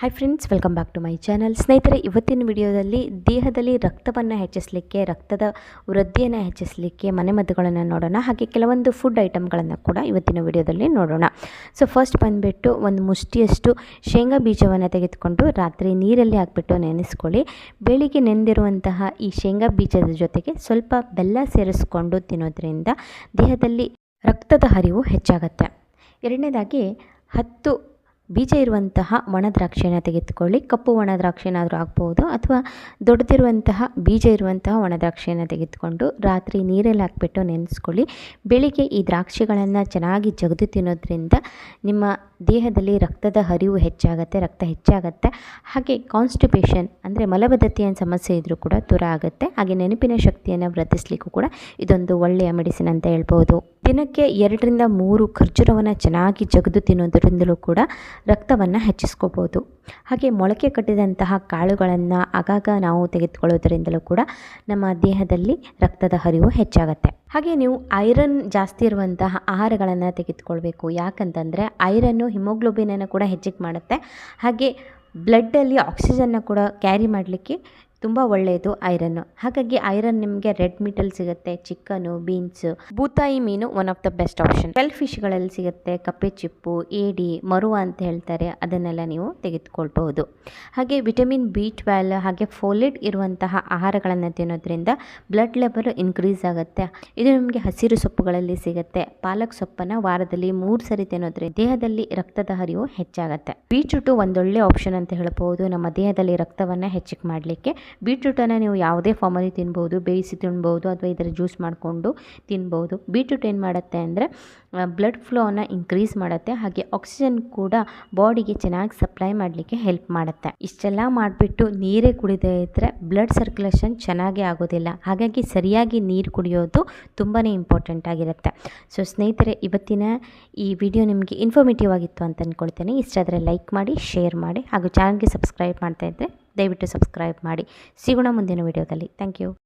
Hi friends welcome back to my channel ಸ್ನೇಹಿತರೆ, ಇವತ್ತಿನ ವಿಡಿಯೋದಲ್ಲಿ ದೇಹದಲ್ಲಿ ರಕ್ತವನ್ನು ಹೆಚ್ಚಿಸಲಿಕ್ಕೆ, ರಕ್ತದ ವೃದ್ಧಿಯನ್ನು ಹೆಚ್ಚಿಸಲಿಕ್ಕೆ ಮನೆಮದ್ದುಗಳನ್ನು ನೋಡೋಣ. ಹಾಗೆ ಕೆಲವೊಂದು ಫುಡ್ ಐಟಮ್ಗಳನ್ನು ಕೂಡ ಇವತ್ತಿನ ವಿಡಿಯೋದಲ್ಲಿ ನೋಡೋಣ. ಸೊ ಫಸ್ಟ್ ಬಂದುಬಿಟ್ಟು ಒಂದು ಮುಷ್ಟಿಯಷ್ಟು ಶೇಂಗಾ ಬೀಜವನ್ನು ತೆಗೆದುಕೊಂಡು ರಾತ್ರಿ ನೀರಲ್ಲಿ ಹಾಕ್ಬಿಟ್ಟು ನೆನೆಸ್ಕೊಳ್ಳಿ. ಬೆಳಿಗ್ಗೆ ನೆಂದಿರುವಂತಹ ಈ ಶೇಂಗಾ ಬೀಜದ ಜೊತೆಗೆ ಸ್ವಲ್ಪ ಬೆಲ್ಲ ಸೇರಿಸ್ಕೊಂಡು ತಿನ್ನೋದ್ರಿಂದ ದೇಹದಲ್ಲಿ ರಕ್ತದ ಹರಿವು ಹೆಚ್ಚಾಗತ್ತೆ. ಎರಡನೇದಾಗಿ, ಹತ್ತು ಬೀಜ ಇರುವಂತಹ ಒಣ ದ್ರಾಕ್ಷಿಯನ್ನು ತೆಗೆದುಕೊಳ್ಳಿ. ಕಪ್ಪು ಒಣ ದ್ರಾಕ್ಷಿನಾದರೂ ಆಗ್ಬೋದು ಅಥವಾ ದೊಡ್ಡದಿರುವಂತಹ ಬೀಜ ಇರುವಂತಹ ಒಣ ದ್ರಾಕ್ಷಿಯನ್ನು ತೆಗೆದುಕೊಂಡು ರಾತ್ರಿ ನೀರಲ್ಲಿ ಹಾಕ್ಬಿಟ್ಟು ನೆನೆಸ್ಕೊಳ್ಳಿ. ಬೆಳಿಗ್ಗೆ ಈ ದ್ರಾಕ್ಷಿಗಳನ್ನು ಚೆನ್ನಾಗಿ ಜಗದು ತಿನ್ನೋದ್ರಿಂದ ನಿಮ್ಮ ದೇಹದಲ್ಲಿ ರಕ್ತದ ಹರಿವು ಹೆಚ್ಚಾಗುತ್ತೆ, ರಕ್ತ ಹೆಚ್ಚಾಗುತ್ತೆ. ಹಾಗೆ ಕಾನ್ಸ್ಟಿಪೇಷನ್ ಅಂದರೆ ಮಲಬದ್ಧತೆಯ ಸಮಸ್ಯೆ ಇದ್ದರೂ ಕೂಡ ದೂರ ಆಗುತ್ತೆ. ಹಾಗೆ ನೆನಪಿನ ಶಕ್ತಿಯನ್ನು ವೃದ್ಧಿಸ್ಲಿಕ್ಕೂ ಕೂಡ ಇದೊಂದು ಒಳ್ಳೆಯ ಮೆಡಿಸಿನ್ ಅಂತ ಹೇಳ್ಬೋದು. ದಿನಕ್ಕೆ ಎರಡರಿಂದ ಮೂರು ಖರ್ಜೂರವನ್ನು ಚೆನ್ನಾಗಿ ಜಗದು ತಿನ್ನೋದರಿಂದಲೂ ಕೂಡ ರಕ್ತವನ್ನು ಹೆಚ್ಚಿಸ್ಕೋಬೋದು. ಹಾಗೆ ಮೊಳಕೆ ಕಟ್ಟಿದಂತಹ ಕಾಳುಗಳನ್ನು ಆಗಾಗ ನಾವು ತೆಗೆದುಕೊಳ್ಳೋದರಿಂದಲೂ ಕೂಡ ನಮ್ಮ ದೇಹದಲ್ಲಿ ರಕ್ತದ ಹರಿವು ಹೆಚ್ಚಾಗುತ್ತೆ. ಹಾಗೆ ನೀವು ಐರನ್ ಜಾಸ್ತಿ ಇರುವಂತಹ ಆಹಾರಗಳನ್ನು ತೆಗೆದುಕೊಳ್ಬೇಕು. ಯಾಕಂತಂದರೆ ಐರನ್ನು ಹಿಮೋಗ್ಲೋಬಿನನ್ನು ಕೂಡ ಹೆಚ್ಚಿಗೆ ಮಾಡುತ್ತೆ. ಹಾಗೆ ಬ್ಲಡ್ಡಲ್ಲಿ ಆಕ್ಸಿಜನ್ನ ಕೂಡ ಕ್ಯಾರಿ ಮಾಡಲಿಕ್ಕೆ ತುಂಬ ಒಳ್ಳೆಯದು ಐರನ್ ಹಾಗಾಗಿ ಐರನ್ ನಿಮಗೆ ರೆಡ್ ಮೀಟಲ್ಲಿ ಸಿಗುತ್ತೆ, ಚಿಕನು, ಬೀನ್ಸ್. ಬೂತಾಯಿ ಮೀನು one of the best option tell ಫಿಶ್ಗಳಲ್ಲಿ ಸಿಗುತ್ತೆ ಕಪ್ಪೆ ಚಿಪ್ಪು, ಏಡಿ, ಮರುವ ಅಂತ ಹೇಳ್ತಾರೆ, ಅದನ್ನೆಲ್ಲ ನೀವು ತೆಗೆದುಕೊಳ್ಬಹುದು. ಹಾಗೆ ವಿಟಮಿನ್ ಬಿ ಟ್ವೆಲ್ ಹಾಗೆ ಫೋಲಿಡ್ ಇರುವಂತಹ ಆಹಾರಗಳನ್ನು ತಿನ್ನೋದ್ರಿಂದ ಬ್ಲಡ್ ಲೆವೆಲ್ ಇನ್ಕ್ರೀಸ್ ಆಗುತ್ತೆ. ಇದು ನಿಮಗೆ ಹಸಿರು ಸೊಪ್ಪುಗಳಲ್ಲಿ ಸಿಗುತ್ತೆ. ಪಾಲಕ್ ಸೊಪ್ಪನ್ನು ವಾರದಲ್ಲಿ ಮೂರು ಸರಿ ತಿನ್ನೋದ್ರಿಂದ ದೇಹದಲ್ಲಿ ರಕ್ತದ ಹರಿವು ಹೆಚ್ಚಾಗುತ್ತೆ. ಬೀಟ್ರೂಟು ಒಂದೊಳ್ಳೆ ಆಪ್ಷನ್ ಅಂತ ಹೇಳ್ಬೋದು ನಮ್ಮ ದೇಹದಲ್ಲಿ ರಕ್ತವನ್ನು ಹೆಚ್ಚಿಗೆ ಮಾಡಲಿಕ್ಕೆ ಬೀಟ್ರೂಟನ್ನು ನೀವು ಯಾವುದೇ ಫಾರ್ಮಲ್ಲಿ ತಿನ್ಬೋದು, ಬೇಯಿಸಿ ತಿನ್ಬೋದು ಅಥವಾ ಇದರ ಜ್ಯೂಸ್ ಮಾಡಿಕೊಂಡು ತಿನ್ಬೋದು. ಬೀಟ್ರೂಟ್ ಏನು ಮಾಡುತ್ತೆ ಅಂದರೆ ಬ್ಲಡ್ ಫ್ಲೋನ ಇನ್ಕ್ರೀಸ್ ಮಾಡುತ್ತೆ. ಹಾಗೆ ಆಕ್ಸಿಜನ್ ಕೂಡ ಬಾಡಿಗೆ ಚೆನ್ನಾಗಿ ಸಪ್ಲೈ ಮಾಡಲಿಕ್ಕೆ ಹೆಲ್ಪ್ ಮಾಡುತ್ತೆ. ಇಷ್ಟೆಲ್ಲ ಮಾಡಿಬಿಟ್ಟು ನೀರೇ ಕುಡಿದೇ ಇದ್ದರೆ ಬ್ಲಡ್ ಸರ್ಕ್ಯುಲೇಷನ್ ಚೆನ್ನಾಗಿ ಆಗೋದಿಲ್ಲ. ಹಾಗಾಗಿ ಸರಿಯಾಗಿ ನೀರು ಕುಡಿಯೋದು ತುಂಬಾ ಇಂಪಾರ್ಟೆಂಟ್ ಆಗಿರುತ್ತೆ. ಸೊ ಸ್ನೇಹಿತರೆ, ಇವತ್ತಿನ ಈ ವಿಡಿಯೋ ನಿಮಗೆ ಇನ್ಫಾರ್ಮೇಟಿವ್ ಆಗಿತ್ತು ಅಂತ ಅಂದ್ಕೊಳ್ತೇನೆ ಇಷ್ಟ ಆದರೆ ಲೈಕ್ ಮಾಡಿ ಶೇರ್ ಮಾಡಿ, ಹಾಗೂ ಚಾನಲ್ಗೆ ಸಬ್ಸ್ಕ್ರೈಬ್ ಮಾಡ್ತಾ ಇದ್ದರೆ ದಯವಿಟ್ಟು ಸಬ್ಸ್ಕ್ರೈಬ್ ಮಾಡಿ. ಸಿಗೋಣ ಮುಂದಿನ ವಿಡಿಯೋದಲ್ಲಿ. Thank you.